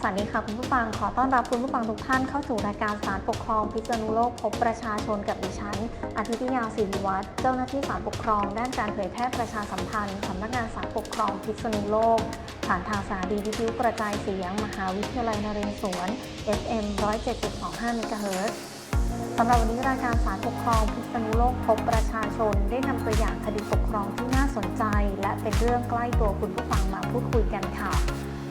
สวัสดีค่ะคุณผู้ฟังขอต้อนรับคุณผู้ฟังทุกท่านเข้าสู่รายการสารปกครองพิษณุโลกพบประชาชนกับดิฉันอาทิตยาศิริวัตรเจ้าหน้าที่สารปกครอง ด้านการเผยแพร่ประชาสัมพันธ์สำนักงานสารปกครองพิษณุโลก ผ่านทางสถานีวิทยุกระจายเสียง มหาวิทยาลัยนเรศวร FM 107.25เมกะเฮิรตซ์สำหรับวันนี้รายการสารปกครองพิษณุโลกพบประชาชนได้นำตัวอย่างคดีปกครองที่น่าสนใจ และเป็นเรื่องใกล้ตัวคุณผู้ฟังมาพูดคุยกันค่ะ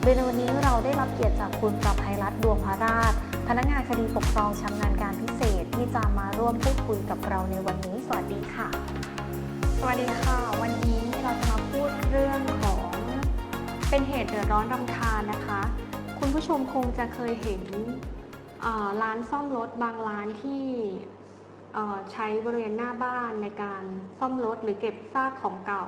โดยในวันนี้เราได้รับเกียรติจากคุณประภัยรัตน์ดวงพระราช พนักงานคดีปกครองชำนาญการพิเศษที่จะมาร่วมพูดคุยกับเราในวันนี้ สวัสดีค่ะ สวัสดีค่ะ วันนี้เราจะมาพูดเรื่องของเป็นเหตุเดือดร้อนรำคาญนะคะ คุณผู้ชมคงจะเคยเห็นร้านซ่อมรถบางร้านที่ใช้บริเวณหน้าบ้านในการซ่อมรถหรือเก็บซากของเก่า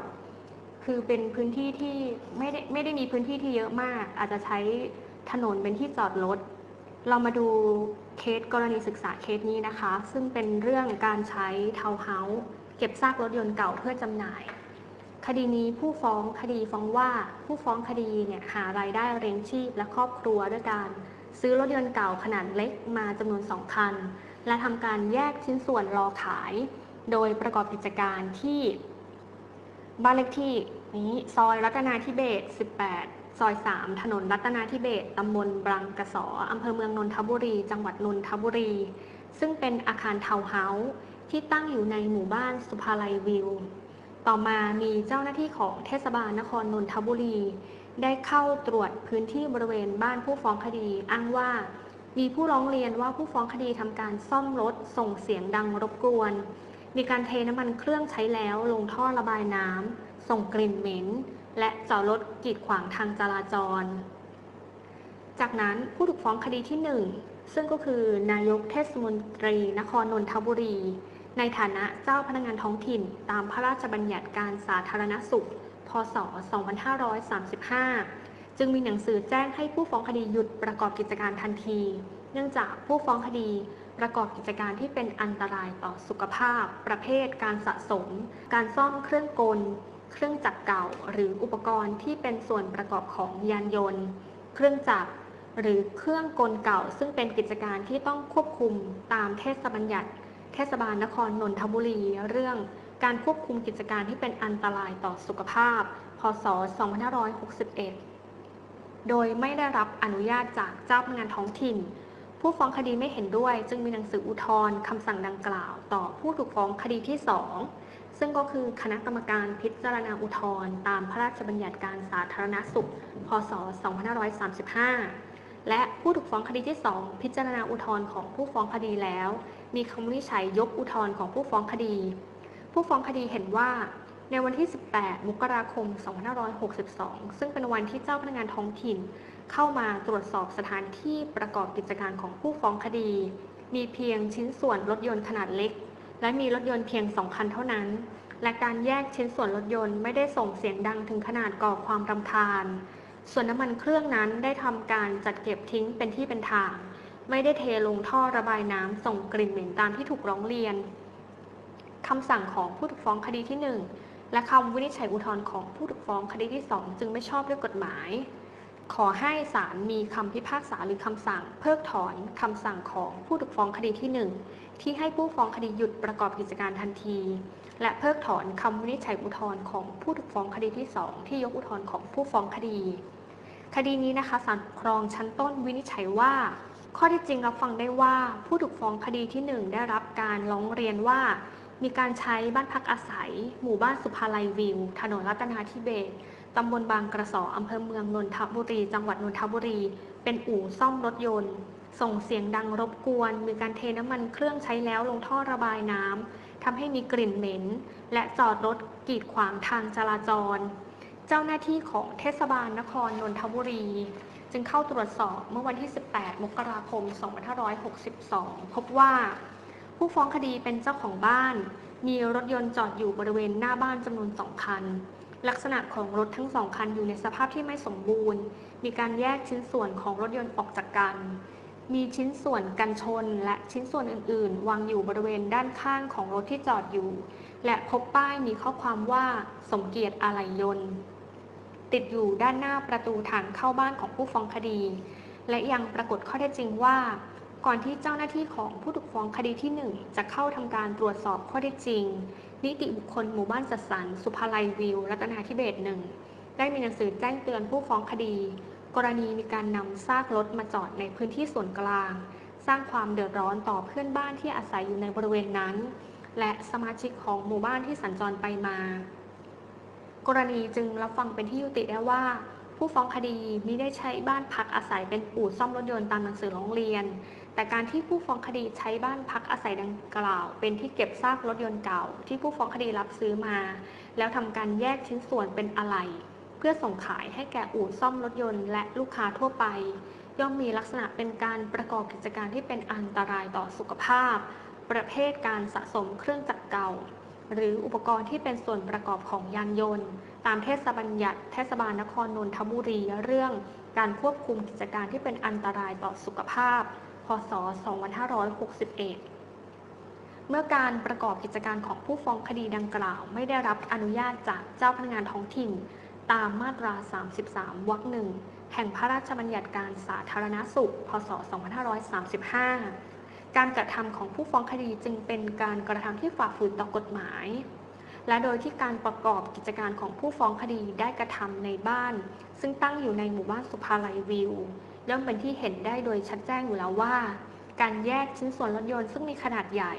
คือเป็นพื้นที่ที่ไม่ได้ไม่ได้มีพื้นที่ที่เยอะมาก อาจจะใช้ถนนเป็นที่จอดรถ เรามาดูเคสกรณีศึกษาเคสนี้นะคะ ซึ่งเป็นเรื่องการใช้เทาวน์เฮาส์เก็บซากรถยนต์เก่าเพื่อจำหน่าย คดีนี้ผู้ฟ้องคดีฟ้องว่าผู้ฟ้องคดีเนี่ยหารายได้เลี้ยงชีพและครอบครัวด้วยการซื้อรถยนต์เก่าขนาดเล็กมาจำนวนสองคัน และทำการแยกชิ้นส่วนรอขาย โดยประกอบกิจการที่บ้านเลขที่ นี้ซอยรัตนาธิเบศ18 ซอย 3 ถนนรัตนาธิเบศตำบลบางกระสออำเภอเมืองนนทบุรี จังหวัดนนทบุรี ซึ่งเป็นอาคารทาวน์เฮาส์ที่ตั้งอยู่ในหมู่บ้านสุภาลัยวิว ต่อมามีเจ้าหน้าที่ของเทศบาลนครนนทบุรี ได้เข้าตรวจพื้นที่บริเวณบ้านผู้ฟ้องคดีอ้างว่า มีผู้ร้องเรียนว่าผู้ฟ้องคดีทำการซ่อมรถส่งเสียงดังรบกวน มีการเทน้ำมันเครื่องใช้แล้วลงท่อระบายน้ำ ส่งกลิ่นเหม็น และจอดรถกีดขวางทางจราจร จากนั้นผู้ถูกฟ้องคดีที่ 1 ซึ่งก็คือนายกเทศมนตรีนครนนทบุรี ในฐานะเจ้าพนักงานท้องถิ่น ตามพระราชบัญญัติการสาธารณสุข พศ 2535 จึงมีหนังสือแจ้งให้ผู้ฟ้องคดีหยุดประกอบกิจการทันที เนื่องจากผู้ฟ้องคดีประกอบกิจการที่เป็นอันตรายต่อสุขภาพ ประเภทการสะสม การซ่อมเครื่องกล เครื่องจักรเก่าหรืออุปกรณ์ที่เป็นส่วนประกอบของยานยนต์ เครื่องจักรหรือเครื่องกลเก่า ซึ่งเป็นกิจการที่ต้องควบคุมตามเทศบัญญัติ เทศบาลนครนนทบุรี เรื่องการควบคุมกิจการที่เป็นอันตรายต่อสุขภาพ พศ 2561 โดยไม่ได้รับอนุญาตจากเจ้าพนักงานท้องถิ่น ผู้ฟ้องคดีไม่เห็นด้วย จึงมีหนังสืออุทธรณ์คำสั่งดังกล่าว ต่อผู้ถูกฟ้องคดีที่ 2 ซึ่งก็คือคณะกรรมการพิจารณาอุทธรณ์ตามพระราชบัญญัติการสาธารณสุข พศ 2535 และผู้ถูกฟ้องคดีที่ 2 พิจารณาอุทธรณ์ของผู้ฟ้องคดีแล้ว มีคำวินิจฉัยยกอุทธรณ์ของผู้ฟ้องคดี ผู้ฟ้องคดีเห็นว่าในวันที่ 18 มกราคม 2562 ซึ่งเป็นวันที่เจ้าพนักงานท้องถิ่น เข้ามาตรวจสอบสถานที่ประกอบกิจการของผู้ฟ้องคดี มีเพียงชิ้นส่วนรถยนต์ขนาดเล็ก และมีรถยนต์เพียงสองคันเท่านั้น และการแยกชิ้นส่วนรถยนต์ไม่ได้ส่งเสียงดังถึงขนาดก่อความรำคาญ ส่วนน้ำมันเครื่องนั้นได้ทำการจัดเก็บทิ้งเป็นที่เป็นทาง ไม่ได้เทลงท่อระบายน้ำส่งกลิ่นเหม็นตามที่ถูกร้องเรียนคำสั่งของผู้ถูกฟ้องคดีที่ 1 และคำวินิจฉัยอุทธรณ์ของผู้ถูกฟ้องคดีที่ 2 จึงไม่ชอบด้วยกฎหมาย ขอให้ศาลมีคำพิพากษาหรือคำสั่ง เพิกถอนคำสั่งของผู้ถูกฟ้องคดีที่ 1 ที่ให้ผู้ฟ้องคดีหยุดประกอบกิจการทันที และเพิกถอนคำวินิจฉัยอุทธรณ์ของผู้ถูกฟ้องคดีที่ 2 ที่ยกอุทธรณ์ของผู้ฟ้องคดี คดีนี้นะคะศาลปกครองชั้นต้นวินิจฉัยว่า ข้อที่จริงรับฟังได้ว่าผู้ถูกฟ้องคดีที่ 1 ได้รับการร้องเรียนว่ามีการใช้บ้านพักอาศัย หมู่บ้านสุภาลัยวิว ถนนรัตนาธิเบศร ตำบลบางกระสออำเภอเมืองนนทบุรี จังหวัดนนทบุรี เป็นอู่ซ่อมรถยนต์ ส่งเสียงดังรบกวน มีการเทน้ำมันเครื่องใช้แล้วลงท่อระบายน้ำทำให้มีกลิ่นเหม็น และจอดรถกีดขวางทางจราจร เจ้าหน้าที่ของเทศบาลนครนนทบุรี จึงเข้าตรวจสอบเมื่อวันที่ 18 มกราคม 2562 พบว่า ผู้ฟ้องคดีเป็นเจ้าของบ้าน มีรถยนต์จอดอยู่บริเวณหน้าบ้านจำนวนสองคัน ลักษณะของรถทั้งสองคันอยู่ในสภาพที่ไม่สมบูรณ์ มีการแยกชิ้นส่วนของรถยนต์ออกจากกัน มีชิ้นส่วนกันชนและชิ้นส่วนอื่น ๆ วางอยู่บริเวณด้านข้างของรถที่จอดอยู่ และพบป้ายมีข้อความว่าสมเกียรติอะไหล่ยนต์ ติดอยู่ด้านหน้าประตูทางเข้าบ้านของผู้ฟ้องคดี และยังปรากฏข้อเท็จจริงว่า ก่อนที่เจ้าหน้าที่ของผู้ถูกฟ้องคดีที่ 1 จะเข้าทำการตรวจสอบข้อเท็จจริง นิติบุคคลหมู่บ้านจัดสรรสุภาลัยวิว รัตนาธิเบศหนึ่งได้มีหนังสือแจ้งเตือนผู้ฟ้องคดี กรณีมีการนำซากรถมาจอดในพื้นที่ส่วนกลาง สร้างความเดือดร้อนต่อเพื่อนบ้านที่อาศัยอยู่ในบริเวณนั้น และสมาชิกของหมู่บ้านที่สัญจรไปมา กรณีจึงรับฟังเป็นที่ยุติได้ว่า ผู้ฟ้องคดีมิได้ใช้บ้านพักอาศัยเป็นอู่ซ่อมรถยนต์ตามหนังสือร้องเรียน แต่การที่ผู้ฟ้องคดีใช้บ้านพักอาศัยดังกล่าว เป็นที่เก็บซากรถยนต์เก่า ที่ผู้ฟ้องคดีรับซื้อมา แล้วทำการแยกชิ้นส่วนเป็นอะไหล่เพื่อส่งขายให้แก่อู่ซ่อมรถยนต์ และลูกค้าทั่วไป ย่อมมีลักษณะเป็นการประกอบกิจการที่เป็นอันตรายต่อสุขภาพ ประเภทการสะสมเครื่องจักรเก่า หรืออุปกรณ์ที่เป็นส่วนประกอบของยานยนต์ ตามเทศบัญญัติเทศบาลนครนนทบุรีเรื่อง การควบคุมกิจการที่เป็นอันตรายต่อสุขภาพพ ศ 2561 เมื่อการประกอบกิจการของผู้ฟ้องคดีดังกล่าว ไม่ได้รับอนุญาตจากเจ้าพนักงานท้องถิ่น ตามมาตรา 33 วรรคหนึ่งแห่งพระราชบัญญัติการสาธารณสุข พศ 2535 การกระทำของผู้ฟ้องคดีจึงเป็นการกระทำที่ฝ่าฝืนต่อกฎหมาย และโดยที่การประกอบกิจการของผู้ฟ้องคดีได้กระทำในบ้าน ซึ่งตั้งอยู่ในหมู่บ้านสุภาลัยวิว ย่อมเป็นที่เห็นได้โดยชัดแจ้งอยู่แล้วว่า การแยกชิ้นส่วนรถยนต์ซึ่งมีขนาดใหญ่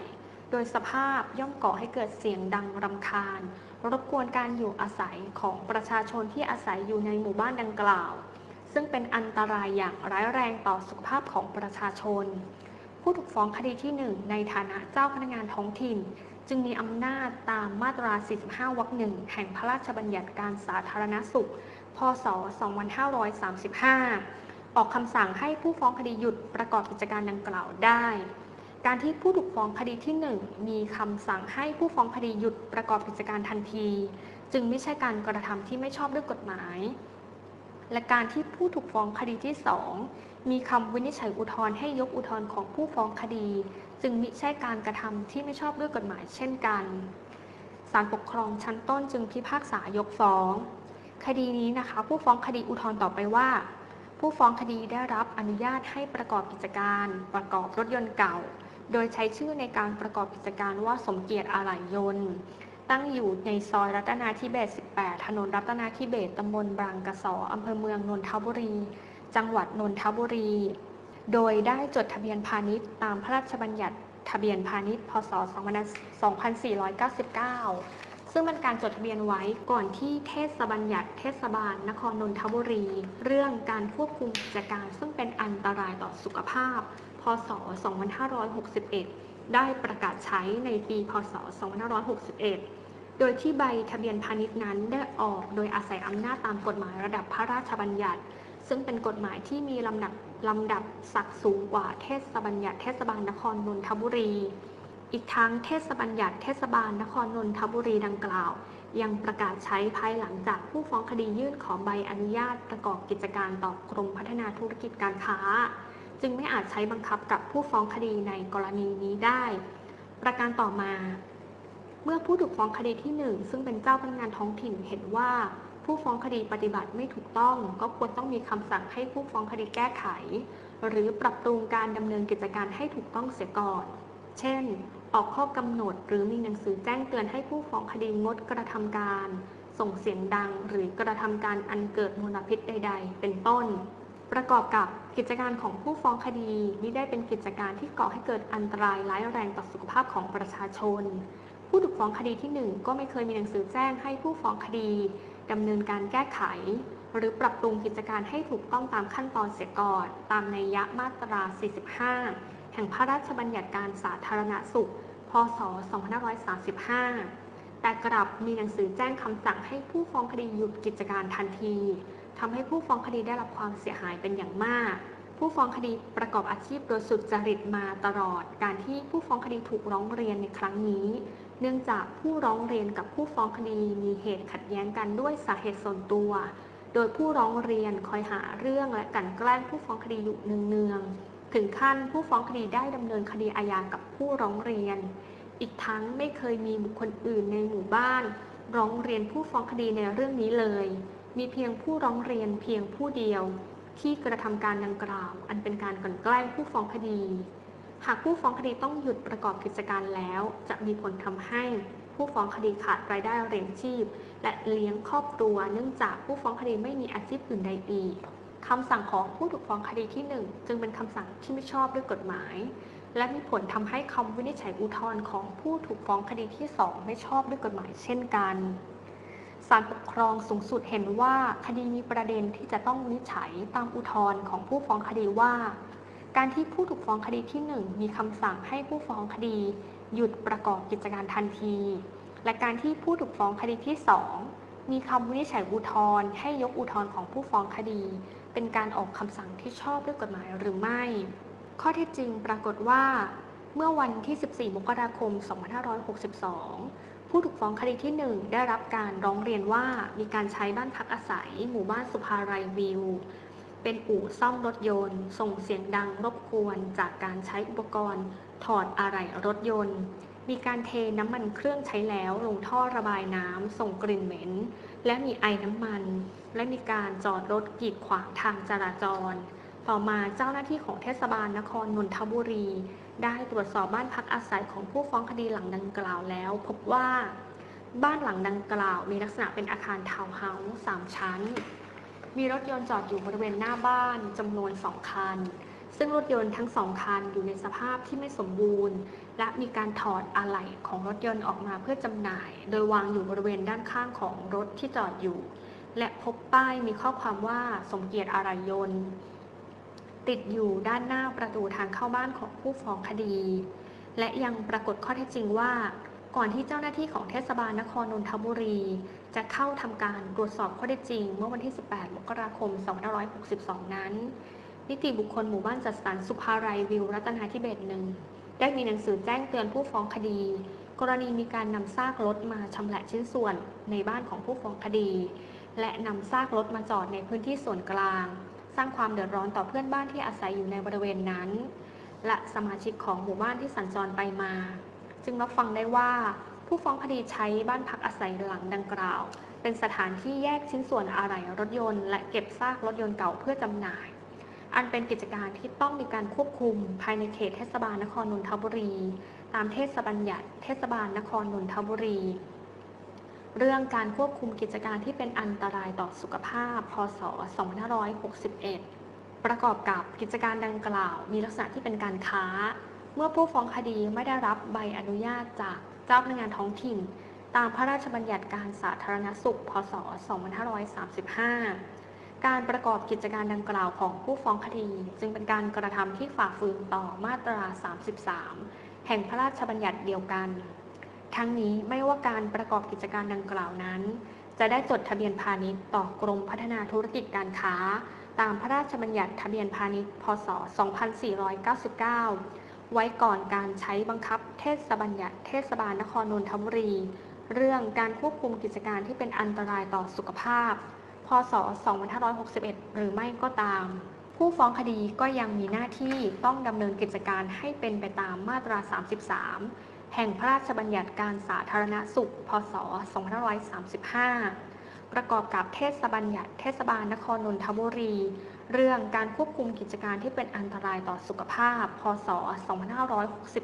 โดยสภาพย่อมก่อให้เกิดเสียงดังรำคาญ รบกวนการอยู่อาศัยของประชาชนที่อาศัยอยู่ในหมู่บ้านดังกล่าว ซึ่งเป็นอันตรายอย่างร้ายแรงต่อสุขภาพของประชาชน ผู้ถูกฟ้องคดีที่ 1 ในฐานะเจ้าพนักงานท้องถิ่น จึงมีอำนาจตามมาตรา 45 วรรคหนึ่งแห่งพระราชบัญญัติการสาธารณสุข พศ 2535 ออกคำสั่งให้ผู้ฟ้องคดีหยุดประกอบกิจการดังกล่าวได้ การที่ผู้ถูกฟ้องคดีที่ 1 มีคำสั่งให้ผู้ฟ้องคดีหยุดประกอบกิจการทันที จึงไม่ใช่การกระทำที่ไม่ชอบด้วยกฎหมาย และการที่ผู้ถูกฟ้องคดีที่ 2 มีคำวินิจฉัยอุทธรณ์ให้ยกอุทธรณ์ของผู้ฟ้องคดี จึงมิใช่การกระทำที่ไม่ชอบด้วยกฎหมายเช่นกันศาลปกครองชั้นต้นจึงพิพากษายกฟ้อง คดีนี้นะคะ ผู้ฟ้องคดีอุทธรณ์ต่อไปว่า ผู้ฟ้องคดีได้รับอนุญาตให้ประกอบกิจการ ประกอบรถยนต์เก่า โดยใช้ชื่อในการประกอบกิจการว่าสมเกียรติอะไหล่ยนต์ ตั้งอยู่ในซอยรัตนาธิเบศ18 ถนนรัตนาธิเบศตำบลบางกระสออำเภอเมืองนนทบุรี จังหวัดนนทบุรี โดยได้จดทะเบียนพาณิชย์ตามพระราชบัญญัติทะเบียนพาณิชย์ พศ 2499 ซึ่งเป็นการจดทะเบียนไว้ก่อนที่เทศบัญญัติเทศบาล นครนนทบุรี เรื่องการควบคุมกิจการซึ่งเป็นอันตรายต่อสุขภาพ พศ 2561 ได้ประกาศใช้ในปี พศ 2561โดยที่ใบทะเบียนพาณิชย์นั้นได้ออกโดยอาศัยอำนาจตามกฎหมายระดับพระราชบัญญัติ ซึ่งเป็นกฎหมายที่มีลำดับลำดับศักดิ์สูงกว่าเทศบัญญัติเทศบาลนครนนทบุรี อีกทั้งเทศบัญญัติเทศบาลนครนนทบุรีดังกล่าว ยังประกาศใช้ภายหลังจากผู้ฟ้องคดียื่นขอใบอนุญาตประกอบกิจการต่อกรมพัฒนาธุรกิจการค้า จึงไม่อาจใช้บังคับกับผู้ฟ้องคดีในกรณีนี้ได้ ประการต่อมา เมื่อผู้ถูกฟ้องคดีที่ 1 ซึ่งเป็นเจ้าพนักงานท้องถิ่นเห็นว่า ผู้ฟ้องคดีปฏิบัติไม่ถูกต้อง ก็ควรต้องมีคำสั่งให้ผู้ฟ้องคดีแก้ไข หรือปรับปรุงการดำเนินกิจการให้ถูกต้องเสียก่อน เช่น ออกข้อกำหนด หรือมีหนังสือแจ้งเตือนให้ผู้ฟ้องคดีงดกระทำการ ส่งเสียงดัง หรือกระทำการอันเกิดมลพิษใด ๆ เป็นต้น ประกอบกับกิจการของผู้ฟ้องคดีมิได้เป็นกิจการที่ก่อให้เกิดอันตรายร้ายแรงต่อสุขภาพของประชาชน ผู้ถูกฟ้องคดีที่ 1 ก็ไม่เคยมีหนังสือแจ้งให้ผู้ฟ้องคดีดำเนินการแก้ไข หรือปรับปรุงกิจการให้ถูกต้องตามขั้นตอนเสียก่อนตามในยยะมาตรา 45 แห่งพระราชบัญญัติการสาธารณสุข พศ 2535 แต่กลับมีหนังสือแจ้งคำสั่งให้ผู้ฟ้องคดีหยุดกิจการทันทีทำให้ผู้ฟ้องคดีได้รับความเสียหายเป็นอย่างมาก ผู้ฟ้องคดีประกอบอาชีพโดยสุจริตมาตลอด การที่ผู้ฟ้องคดีถูกร้องเรียนในครั้งนี้ เนื่องจากผู้ร้องเรียนกับผู้ฟ้องคดีมีเหตุขัดแย้งกันด้วยสาเหตุส่วนตัว โดยผู้ร้องเรียนคอยหาเรื่องและกลั่นแกล้งผู้ฟ้องคดีอยู่เนืองๆ ถึงขั้นผู้ฟ้องคดีได้ดำเนินคดีอาญากับผู้ร้องเรียน อีกทั้งไม่เคยมีบุคคลอื่นในหมู่บ้าน ร้องเรียนผู้ฟ้องคดีในเรื่องนี้เลย มีเพียงผู้ร้องเรียนเพียงผู้เดียว ที่กระทำการดังกล่าว อันเป็นการกลั่นแกล้งผู้ฟ้องคดี หากผู้ฟ้องคดีต้องหยุดประกอบกิจการแล้ว จะมีผลทำให้ผู้ฟ้องคดีขาดรายได้เลี้ยงชีพ และเลี้ยงครอบครัว เนื่องจากผู้ฟ้องคดีไม่มีอาชีพอื่นใดอีก คำสั่งของผู้ถูกฟ้องคดีที่หนึ่งจึงเป็นคำสั่งที่ไม่ชอบด้วยกฎหมาย และมีผลทำให้คำวินิจฉัยอุทธรณ์ของผู้ถูกฟ้องคดีที่ 2 ไม่ชอบด้วยกฎหมายเช่นกันศาลปกครองสูงสุดเห็นว่าคดีมีประเด็นที่จะต้องวินิจฉัยตามอุทธรณ์ของผู้ฟ้องคดีว่า การที่ผู้ถูกฟ้องคดีที่ 1 มีคำสั่งให้ผู้ฟ้องคดี หยุดประกอบกิจการทันที และการที่ผู้ถูกฟ้องคดีที่ 2 มีคำวินิจฉัยอุทธรณ์ให้ยกอุทธรณ์ของผู้ฟ้องคดี เป็นการออกคำสั่งที่ชอบด้วยกฎหมายหรือไม่ ข้อเท็จจริงปรากฏว่า เมื่อวันที่ 14 มกราคม 2562 ผู้ถูกฟ้องคดีที่ 1 ได้รับการร้องเรียนว่ามีการใช้บ้านพักอาศัย หมู่บ้านสุภาลัยวิว เป็นอู่ซ่อมรถยนต์ ส่งเสียงดังรบกวนจากการใช้อุปกรณ์ถอดอะไหล่รถยนต์ มีการเทน้ำมันเครื่องใช้แล้วลงท่อระบายน้ำส่งกลิ่นเหม็น และมีไอน้ำมัน และมีการจอดรถกีดขวางทางจราจร ต่อมาเจ้าหน้าที่ของเทศบาลนครนนทบุรี ได้ตรวจสอบบ้านพักอาศัยของผู้ฟ้องคดีหลังดังกล่าวแล้ว พบว่าบ้านหลังดังกล่าวมีลักษณะเป็นอาคารทาวน์เฮาส์สามชั้น มีรถยนต์จอดอยู่บริเวณหน้าบ้านจำนวนสองคัน ซึ่งรถยนต์ทั้งสองคันอยู่ในสภาพที่ไม่สมบูรณ์ และมีการถอดอะไหล่ของรถยนต์ออกมาเพื่อจำหน่าย โดยวางอยู่บริเวณด้านข้างของรถที่จอดอยู่ และพบป้ายมีข้อความว่าสมเกียรติอะไหล่ยนต์ ติดอยู่ด้านหน้าประตูทางเข้าบ้านของผู้ฟ้องคดี และยังปรากฏข้อเท็จจริงว่า ก่อนที่เจ้าหน้าที่ของเทศบาลนครนนทบุรี จะเข้าทำการตรวจสอบข้อเท็จจริง เมื่อวันที่ 18 มกราคม 2562 นั้น นิติบุคคลหมู่บ้านจัดสรรสุภาลัยวิวรัตนาธิเบศหนึ่งได้มีหนังสือแจ้งเตือนผู้ฟ้องคดี กรณีมีการนำซากรถมาชำแหละชิ้นส่วนในบ้านของผู้ฟ้องคดี และนำซากรถมาจอดในพื้นที่ส่วนกลาง สร้างความเดือดร้อนต่อเพื่อนบ้านที่อาศัยอยู่ในบริเวณนั้น และสมาชิกของหมู่บ้านที่สัญจรไปมา จึงรับฟังได้ว่า ผู้ฟ้องคดีใช้บ้านพักอาศัยหลังดังกล่าว เป็นสถานที่แยกชิ้นส่วนอะไหล่รถยนต์ และเก็บซากรถยนต์เก่าเพื่อจำหน่าย อันเป็นกิจการที่ต้องมีการควบคุมภายในเขตเทศบาลนครนนทบุรี ตามเทศบัญญัติ เทศบาลนครนนทบุรี เรื่องการควบคุมกิจการที่เป็นอันตรายต่อสุขภาพ พศ 2561 ประกอบกับกิจการดังกล่าว มีลักษณะที่เป็นการค้า เมื่อผู้ฟ้องคดีไม่ได้รับใบอนุญาตจากเจ้าพนักงานท้องถิ่น ตามพระราชบัญญัติการสาธารณสุข พศ 2535 การประกอบกิจการดังกล่าวของผู้ฟ้องคดี จึงเป็นการกระทำที่ฝ่าฝืนต่อมาตรา 33 แห่งพระราชบัญญัติเดียวกัน ทั้งนี้ไม่ว่าการประกอบกิจการดังกล่าวนั้น จะได้จดทะเบียนพาณิชย์ต่อกรมพัฒนาธุรกิจการค้า ตามพระราชบัญญัติทะเบียนพาณิชย์ พศ 2499 ไว้ก่อนการใช้บังคับเทศบัญญัติเทศบาลนครนนทบุรี เรื่องการควบคุมกิจการที่เป็นอันตรายต่อสุขภาพ ศ 2561 หรือไม่ก็ตาม ผู้ฟ้องคดีก็ยังมีหน้าที่ต้องดำเนินกิจการให้เป็นไปตามมาตรา 33 แห่งพระราชบัญญัติการสาธารณสุข พศ 2535 ประกอบกับเทศบัญญัติเทศบาลนครนนทบุรี เรื่องการควบคุมกิจการที่เป็นอันตรายต่อสุขภาพ พศ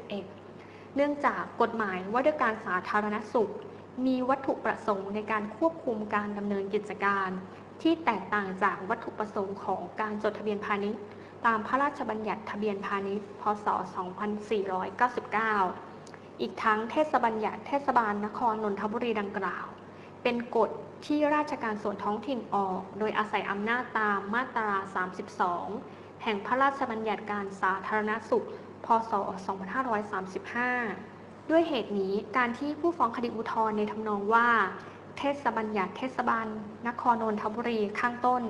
2561 เนื่องจากกฎหมายว่าด้วยการสาธารณสุข มีวัตถุประสงค์ในการควบคุมการดำเนินกิจการ ที่แตกต่างจากวัตถุประสงค์ของการจดทะเบียนพาณิชย์ ตามพระราชบัญญัติทะเบียนพาณิชย์ พศ 2499 อีกทั้งเทศบัญญัติเทศบาลนครนนทบุรีดังกล่าว เป็นกฎที่ราชการส่วนท้องถิ่นออก โดยอาศัยอำนาจตามมาตรา 32 แห่งพระราชบัญญัติการสาธารณสุข พศ 2535 ด้วยเหตุนี้การที่ผู้ฟ้องคดีอุทธรณ์ในทำนองว่า เทศบัญญัติเทศบาลนครนนทบุรีข้างต้น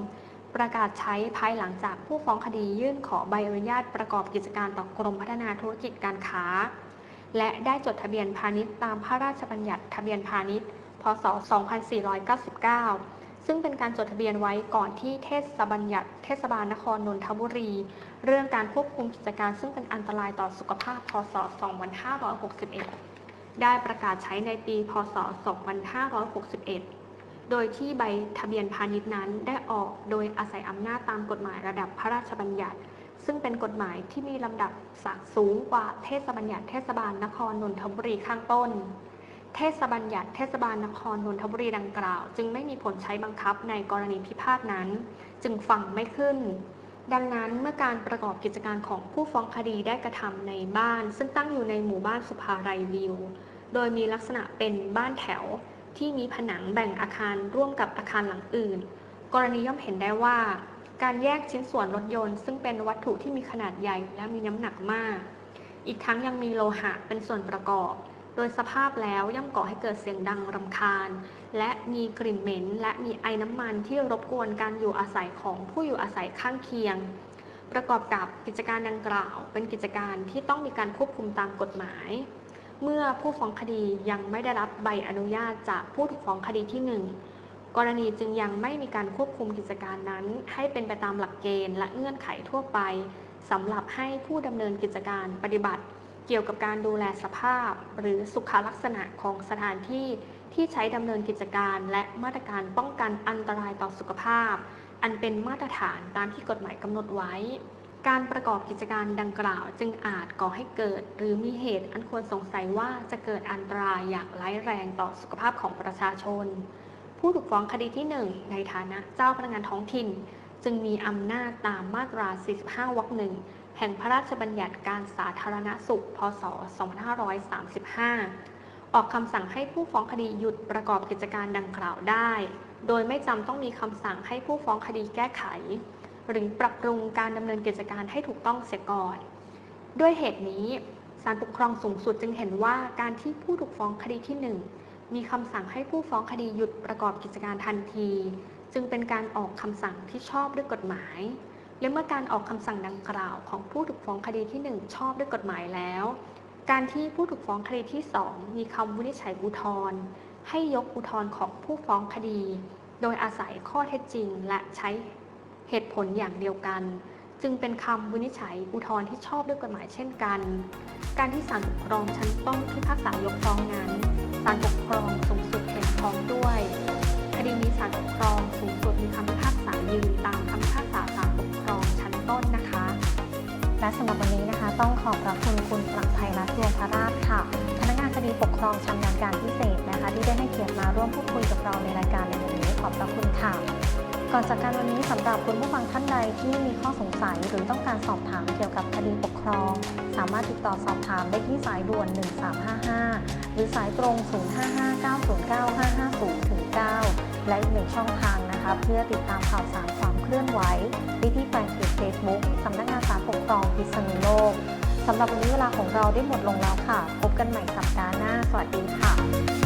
ประกาศใช้ภายหลังจากผู้ฟ้องคดียื่นขอใบอนุญาตประกอบกิจการต่อกรมพัฒนาธุรกิจการค้า และได้จดทะเบียนพาณิชย์ตามพระราชบัญญัติทะเบียนพาณิชย์ พศ 2499 ซึ่งเป็นการจดทะเบียนไว้ก่อนที่เทศบัญญัติเทศบาลนครนนทบุรี เรื่องการควบคุมกิจการซึ่งเป็นอันตรายต่อสุขภาพ พศ 2561 ได้ประกาศใช้ในปี พศ 2561 โดยที่ใบทะเบียนพาณิชย์นั้นได้ออกโดยอาศัยอำนาจตามกฎหมายระดับพระราชบัญญัติ ซึ่งเป็นกฎหมายที่มีลำดับศักสูงกว่าเทศบัญญัติเทศบาลนครนนทบุรีข้างต้น เทศบัญญัติเทศบาลนครนนทบุรีดังกล่าว จึงไม่มีผลใช้บังคับในกรณีพิพาทนั้น จึงฟังไม่ขึ้น ดังนั้นเมื่อการประกอบกิจการของผู้ฟ้องคดีได้กระทำในบ้าน ซึ่งตั้งอยู่ในหมู่บ้านสุภาไรวิว โดยมีลักษณะเป็นบ้านแถวที่มีผนังแบ่งอาคารร่วมกับอาคารหลังอื่น กรณีย่อมเห็นได้ว่า การแยกชิ้นส่วนรถยนต์ ซึ่งเป็นวัตถุที่มีขนาดใหญ่และมีน้ำหนักมาก อีกทั้งยังมีโลหะเป็นส่วนประกอบ ดยสภาพแล้วย่อมก่อให้เกิดเสียงดังรำคาญ และมีกลิ่นเหม็น และมีไอน้ำมันที่รบกวนการอยู่อาศัยของผู้อยู่อาศัยข้างเคียง ประกอบกับกิจการดังกล่าว เป็นกิจการที่ต้องมีการควบคุมตามกฎหมาย เมื่อผู้ฟ้องคดียังไม่ได้รับใบอนุญาตจากผู้ถูกฟ้องคดีที่ 1 กรณีจึงยังไม่มีการควบคุมกิจการนั้น ให้เป็นไปตามหลักเกณฑ์และเงื่อนไขทั่วไปสำหรับให้ผู้ดำเนินกิจการปฏิบัติ เกี่ยวกับการดูแลสภาพ หรือสุขลักษณะของสถานที่ที่ใช้ดำเนินกิจการ และมาตรการป้องกันอันตรายต่อสุขภาพ อันเป็นมาตรฐานตามที่กฎหมายกำหนดไว้ การประกอบกิจการดังกล่าวจึงอาจก่อให้เกิด หรือมีเหตุอันควรสงสัยว่าจะเกิดอันตรายอย่างร้ายแรงต่อสุขภาพของประชาชน ผู้ถูกฟ้องคดีที่ 1 ในฐานะเจ้าพนักงานท้องถิ่น จึงมีอำนาจตามมาตรา 45 วรรคหนึ่ง แห่งพระราชบัญญัติการสาธารณสุข พศ 2535 ออกคำสั่งให้ผู้ฟ้องคดีหยุดประกอบกิจการดังกล่าวได้ โดยไม่จำต้องมีคำสั่งให้ผู้ฟ้องคดีแก้ไข หรือปรับปรุงการดำเนินกิจการให้ถูกต้องเสียก่อน ด้วยเหตุนี้ศาลปกครองสูงสุดจึงเห็นว่าการที่ผู้ถูกฟ้องคดีที่ 1 มีคำสั่งให้ผู้ฟ้องคดีหยุดประกอบกิจการทันที จึงเป็นการออกคำสั่งที่ชอบด้วยกฎหมาย และเมื่อการออกคำสั่งดังกล่าวของผู้ถูกฟ้องคดีที่ 1 ชอบด้วยกฎหมายแล้ว การที่ผู้ถูกฟ้องคดีที่ 2 มีคำวินิจฉัยอุทธรณ์ให้ยกอุทธรณ์ของผู้ฟ้องคดี โดยอาศัยข้อเท็จจริง และใช้เหตุผลอย่างเดียวกัน จึงเป็นคำวินิจฉัยอุทธรณ์ที่ชอบด้วยกฎหมายเช่นกัน การที่ศาลปกครองชั้นต้นพิพากษายกฟ้องนั้นศาลปกครองสูงสุดเห็นพ้องด้วย คดีนี้ศาลปกครองสูงสุดมีคำพิพากษายืนตามคำพิพากษาศาล ต้นนะคะ และสำหรับวันนี้นะคะ ต้องขอบพระคุณคุณปรังไทยรัตน์ดวงพระราชค่ะ พนักงานคดีปกครองชำนาญการพิเศษนะคะ ที่ได้ให้เกียรติมาร่วมพูดคุยกับเราในรายการในวันนี้ขอบพระคุณค่ะ ก่อนจากการวันนี้สำหรับคุณผู้ฟังท่านใดที่มีข้อสงสัยหรือต้องการสอบถามเกี่ยวกับคดีปกครอง สามารถติดต่อสอบถามได้ที่สายด่วน 1355 หรือสายตรง 055 909 550ถึง9และอีกหนึ่งช่องทาง เพื่อติดตามข่าวสารความเคลื่อนไหวได้ที่แฟนเพจเฟซบุ๊กสำนักงานสารปกครองพิษณุโลกสำหรับวันนี้เวลาของเราได้หมดลงแล้วค่ะ พบกันใหม่สัปดาห์หน้า สวัสดีค่ะ